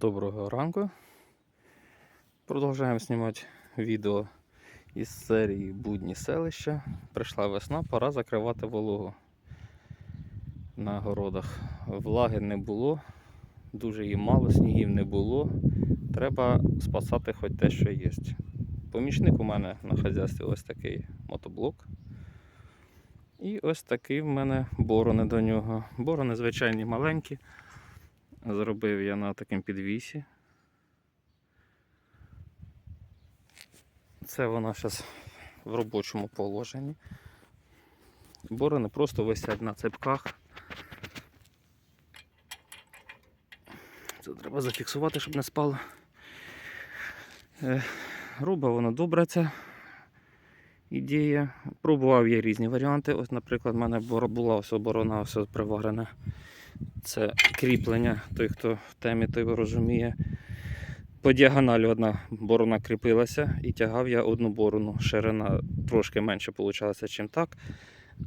Доброго ранку. Продовжуємо знімати відео із серії Будні селища. Прийшла весна, пора закривати вологу на городах. Влаги не було, дуже її мало, снігів не було. Треба спасати хоч те, що є. Помічник у мене на хазяйстві ось такий мотоблок. І ось такий в мене борони до нього. Борони звичайні маленькі. Зробив я на такому підвісі. Це вона зараз в робочому положенні. Борони просто висять на цепках. Це треба зафіксувати, щоб не спало. Е, Робить воно добре ця ідея. Пробував я різні варіанти. Ось, наприклад, в мене була ось оборона все приварена. Це кріплення, той, хто в темі, той розуміє. По діагоналі одна борона кріпилася і тягав я одну борону. Ширина трошки менше вийшла, ніж так.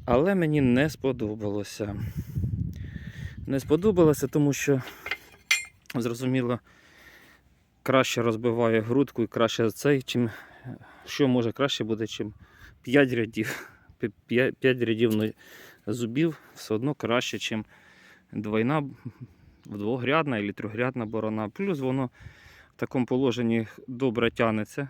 Але мені не сподобалося. Не сподобалося, тому що, зрозуміло, краще розбиває грудку і краще цей, чим що може краще буде, чим 5 рядів. 5 рядів зубів все одно краще, ніж двойна, двогрядна або трьохрядна борона. Плюс воно в такому положенні добре тягнеться.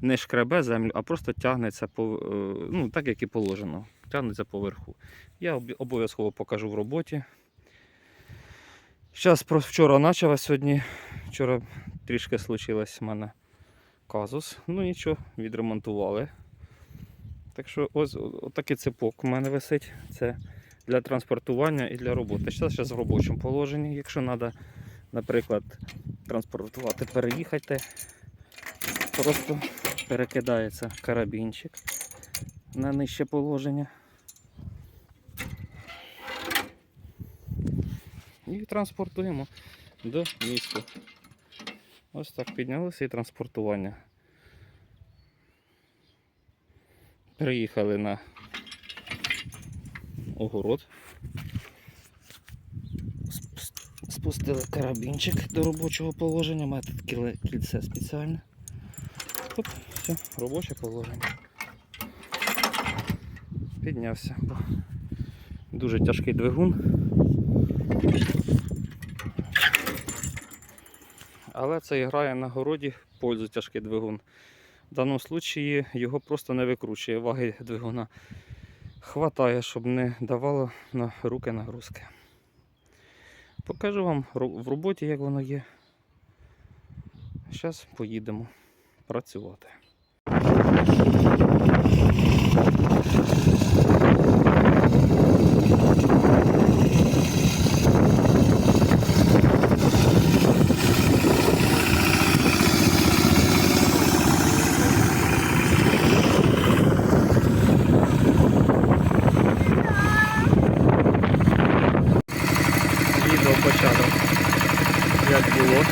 Не шкребе землю, а просто тягнеться по, е, ну, так, як і положено. Тягнеться поверху. Я обов'язково покажу в роботі. Зараз вчора почала, сьогодні вчора трішки случилось в мене казус. Ну нічого, відремонтували. Так що ось такий цепок у мене висить. Це для транспортування і для роботи. Зараз зараз в робочому положенні. Якщо треба, наприклад, транспортувати, переїхати, просто перекидається карабінчик на нижче положення. І транспортуємо до міста. Ось так піднялося і транспортування. Приїхали на огород. Спустили карабінчик до робочого положення. Має тут кільце спеціальне. Оп, все, робоче положення. Піднявся. Дуже тяжкий двигун. Але це грає на городі в пользу тяжкий двигун. В даному випадку його просто не викручує, ваги двигуна хватає, щоб не давало на руки нагрузки. Покажу вам в роботі, як воно є. Зараз поїдемо працювати. Відео початок. Як було.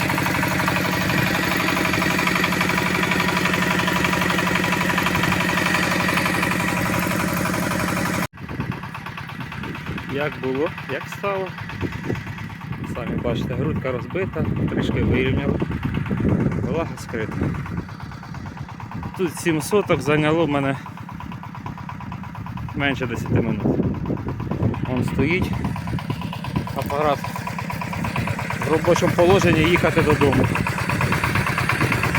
Як було, як стало. Самі бачите, грудка розбита, трішки вирівняла, влага скрита. Тут 7 соток зайняло в мене менше 10 минут. Вон стоїть апарат робочому положенні їхати додому.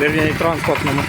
Вірні транспортному.